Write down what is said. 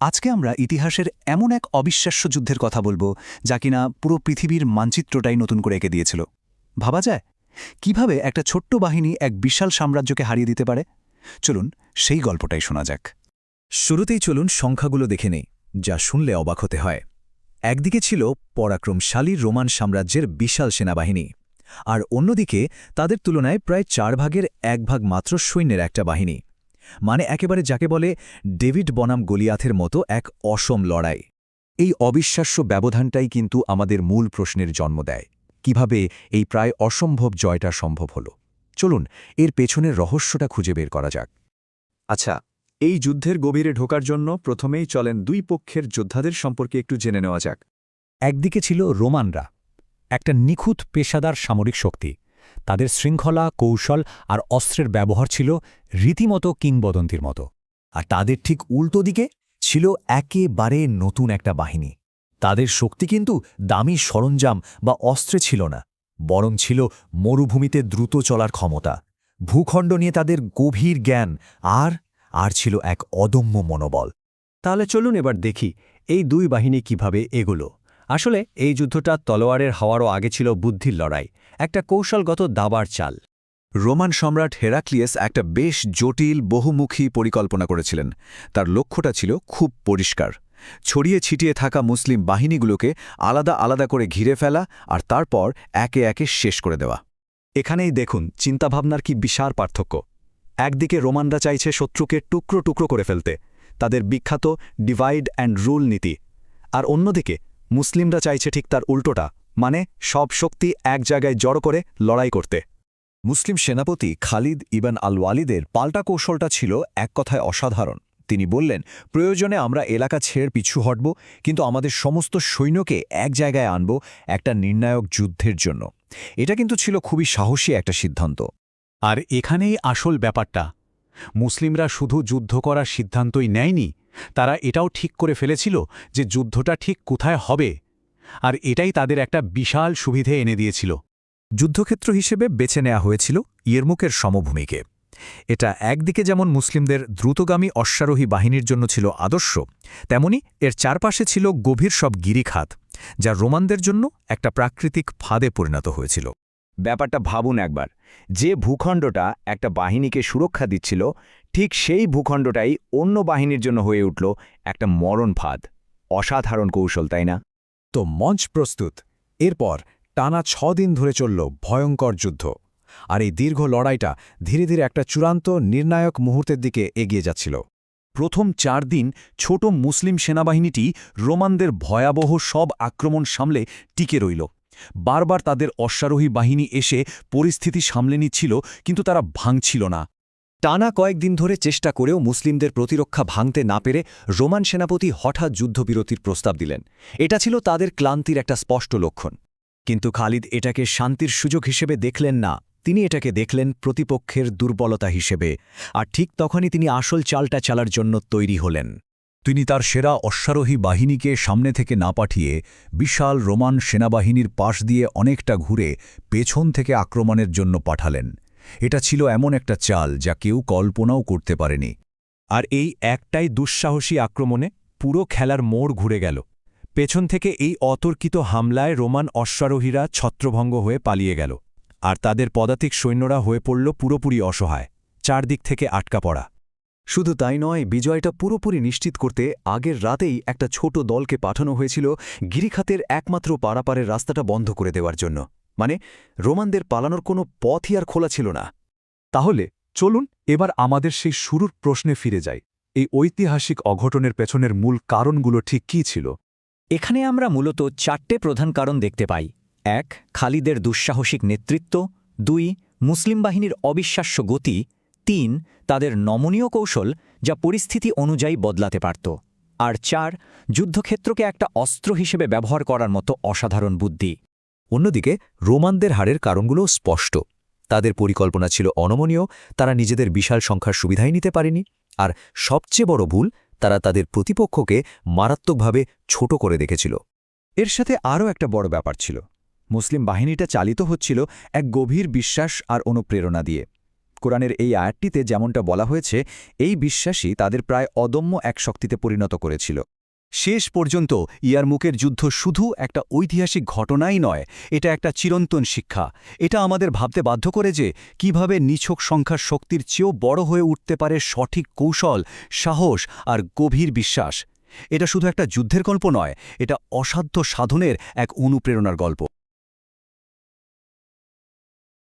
আজকে আমরা ইতিহাসের এমন এক অবিশ্বাস্য যুদ্ধের কথা বলব, যা কিনা পুরো পৃথিবীর মানচিত্রটাই নতুন করে এঁকে দিয়েছিল। ভাবা যায়? কীভাবে একটা ছোট্ট বাহিনী এক বিশাল সাম্রাজ্যকে হারিয়ে দিতে পারে? চলুন সেই গল্পটাই শোনা যাক। শুরুতেই চলুন সংখ্যাগুলো দেখে নেই, যা শুনলে অবাক হতে হয়। একদিকে ছিল পরাক্রমশালী রোমান সাম্রাজ্যের বিশাল সেনাবাহিনী, আর অন্যদিকে তাদের তুলনায় প্রায় চার ভাগের এক ভাগ মাত্র সৈন্যের একটা বাহিনী। মানে একেবারে যাকে বলে ডেভিড বনাম গলিয়াথের মতো এক অসম লড়াই। এই অবিশ্বাস্য ব্যবধানটাই কিন্তু আমাদের মূল প্রশ্নের জন্ম দেয়। কীভাবে এই প্রায় অসম্ভব জয়টা সম্ভব হল? চলুন, এর পেছনের রহস্যটা খুঁজে বের করা যাক। আচ্ছা এই যুদ্ধের গভীরে ঢোকার জন্য প্রথমেই চলেন দুই পক্ষের যোদ্ধাদের সম্পর্কে একটু জেনে নেওয়া যাক। একদিকে ছিল রোমানরা, একটা নিখুঁত পেশাদার সামরিক শক্তি তাদের শৃঙ্খলা, কৌশল আর অস্ত্রের ব্যবহার ছিল রীতিমতো কিংবদন্তির মতো। আর তাদের ঠিক উল্টো দিকে ছিল একেবারে নতুন একটা বাহিনী। তাদের শক্তি কিন্তু দামি সরঞ্জাম বা অস্ত্রে ছিল না, বরং ছিল মরুভূমিতে দ্রুত চলার ক্ষমতা, ভূখণ্ড নিয়ে তাদের গভীর জ্ঞান আর আর ছিল এক অদম্য মনোবল। তাহলে চলুন এবার দেখি এই দুই বাহিনী কীভাবে এগুলো। আসলে, এই যুদ্ধটা তলোয়ারের হওয়ারও আগে ছিল বুদ্ধির লড়াই, একটা কৌশলগত দাবার চাল। রোমান সম্রাট হেরাক্লিয়াস একটা বেশ জটিল, বহুমুখী পরিকল্পনা করেছিলেন। তার লক্ষ্যটা ছিল খুব পরিষ্কার। ছড়িয়ে ছিটিয়ে থাকা মুসলিম বাহিনীগুলোকে আলাদা আলাদা করে ঘিরে ফেলা আর তারপর একে একে শেষ করে দেওয়া। এখানেই দেখুন, চিন্তাভাবনার কি বিশাল পার্থক্য। একদিকে রোমানরা চাইছে শত্রুকে টুকরো টুকরো করে ফেলতে, তাদের বিখ্যাত ডিভাইড অ্যান্ড রুল নীতি, আর অন্যদিকে মুসলিমরা চাইছে ঠিক তার উল্টোটা মানে সব শক্তি এক জায়গায় জড়ো করে লড়াই করতে। মুসলিম সেনাপতি খালিদ ইবান আল ওয়ালিদের পাল্টা কৌশলটা ছিল এক কথায় অসাধারণ। তিনি বললেন, প্রয়োজনে আমরা এলাকা ছেড়ে পিছু হটব, কিন্তু আমাদের সমস্ত সৈন্যকে এক জায়গায় আনব একটা নির্ণায়ক যুদ্ধের জন্য। এটা কিন্তু ছিল খুবই সাহসী একটা সিদ্ধান্ত। আর এখানেই আসল ব্যাপারটা। মুসলিমরা শুধু যুদ্ধ করার সিদ্ধান্তই নেয়নি, তারা এটাও ঠিক করে ফেলেছিল যে যুদ্ধটা ঠিক কোথায় হবে, আর এটাই তাদের একটা বিশাল সুবিধে এনে দিয়েছিল। যুদ্ধক্ষেত্র হিসেবে বেছে নেওয়া হয়েছিল ইয়েরমুকের সমভূমিকে। এটা একদিকে যেমন মুসলিমদের দ্রুতগামী অশ্বারোহী বাহিনীর জন্য ছিল আদর্শ, তেমনি এর চারপাশে ছিল গভীর সব গিরিখাত, যা রোমানদের জন্য একটা প্রাকৃতিক ফাঁদে পরিণত হয়েছিল। ব্যাপারটা ভাবুন একবার। যে ভূখণ্ডটা একটা বাহিনীকে সুরক্ষা দিচ্ছিল, ঠিক সেই ভূখণ্ডটাই অন্য বাহিনীর জন্য হয়ে উঠল একটা মরণ ফাঁদ। অসাধারণ কৌশল, তাই না? তো মঞ্চ প্রস্তুত। এরপর টানা ছ দিন ধরে চলল ভয়ঙ্কর যুদ্ধ। আর এই দীর্ঘ লড়াইটা ধীরে ধীরে একটা চূড়ান্ত, নির্ণায়ক মুহূর্তের দিকে এগিয়ে যাচ্ছিল। প্রথম চার দিন ছোট মুসলিম সেনাবাহিনীটি রোমানদের ভয়াবহ সব আক্রমণ সামলে টিকে রইল। বারবার তাদের অশ্বারোহী বাহিনী এসে পরিস্থিতি সামলে নিচ্ছিল, কিন্তু তারা ভাঙছিল না। টানা কয়েকদিন ধরে চেষ্টা করেও মুসলিমদের প্রতিরক্ষা ভাঙতে না পেরে রোমান সেনাপতি হঠাৎ যুদ্ধবিরতির প্রস্তাব দিলেন। এটা ছিল তাদের ক্লান্তির একটা স্পষ্ট লক্ষণ। কিন্তু খালিদ এটাকে শান্তির সুযোগ হিসেবে দেখলেন না, তিনি এটাকে দেখলেন প্রতিপক্ষের দুর্বলতা হিসেবে, আর ঠিক তখনই তিনি আসল চালটা চালার জন্য তৈরি হলেন। তিনি তার সেরা অশ্বারোহী বাহিনীকে সামনে থেকে না পাঠিয়ে বিশাল রোমান সেনাবাহিনীর পাশ দিয়ে অনেকটা ঘুরে পেছন থেকে আক্রমণের জন্য পাঠালেন। এটা ছিল এমন একটা চাল যা কেউ কল্পনাও করতে পারেনি। আর এই একটাই দুঃসাহসী আক্রমণে পুরো খেলার মোড় ঘুরে গেল। পেছন থেকে এই অতর্কিত হামলায় রোমান অশ্বারোহীরা ছত্রভঙ্গ হয়ে পালিয়ে গেল। আর তাদের পদাতিক সৈন্যরা হয়ে পড়ল পুরোপুরি অসহায়, চারদিক থেকে আটকা পড়া। শুধু তাই নয়, বিজয়টা পুরোপুরি নিশ্চিত করতে আগের রাতেই একটা ছোট দলকে পাঠানো হয়েছিল গিরিখাতের একমাত্র পারাপারের রাস্তাটা বন্ধ করে দেওয়ার জন্য। মানে রোমানদের পালানোর কোনো পথই আর খোলা ছিল না। তাহলে, চলুন এবার আমাদের সেই শুরুর প্রশ্নে ফিরে যাই। এই ঐতিহাসিক অঘটনের পেছনের মূল কারণগুলো ঠিক কী ছিল? এখানে আমরা মূলত চারটে প্রধান কারণ দেখতে পাই। এক, খালিদের দুঃসাহসিক নেতৃত্ব। দুই, মুসলিম বাহিনীর অবিশ্বাস্য গতি। তিন তাদের নমনীয় কৌশল যা পরিস্থিতি অনুযায়ী বদলাতে পারত। আর চার, যুদ্ধক্ষেত্রকে একটা অস্ত্র হিসেবে ব্যবহার করার মতো অসাধারণ বুদ্ধি। অন্যদিকে, রোমানদের হারের কারণগুলো স্পষ্ট। তাদের পরিকল্পনা ছিল অনমনীয়, তারা নিজেদের বিশাল সংখ্যার সুবিধাই নিতে পারেনি। আর সবচেয়ে বড় ভুল, তারা তাদের প্রতিপক্ষকে মারাত্মকভাবে ছোট করে দেখেছিল। এর সাথে আরও একটা বড় ব্যাপার ছিল। মুসলিম বাহিনীটা চালিত হচ্ছিল এক গভীর বিশ্বাস আর অনুপ্রেরণা দিয়ে। কোরআনের এই আয়াতটিতে যেমনটা বলা হয়েছে, এই বিশ্বাসই তাদের প্রায় অদম্য এক শক্তিতে পরিণত করেছিল। শেষ পর্যন্ত ইয়ারমুকের যুদ্ধ শুধু একটা ঐতিহাসিক ঘটনাই নয়, এটা একটা চিরন্তন শিক্ষা। এটা আমাদের ভাবতে বাধ্য করে যে, কীভাবে নিছক সংখ্যার শক্তির চেয়েও বড় হয়ে উঠতে পারে সঠিক কৌশল, সাহস আর গভীর বিশ্বাস। এটা শুধু একটা যুদ্ধের গল্প নয়, এটা অসাধ্য সাধনের এক অনুপ্রেরণার গল্প।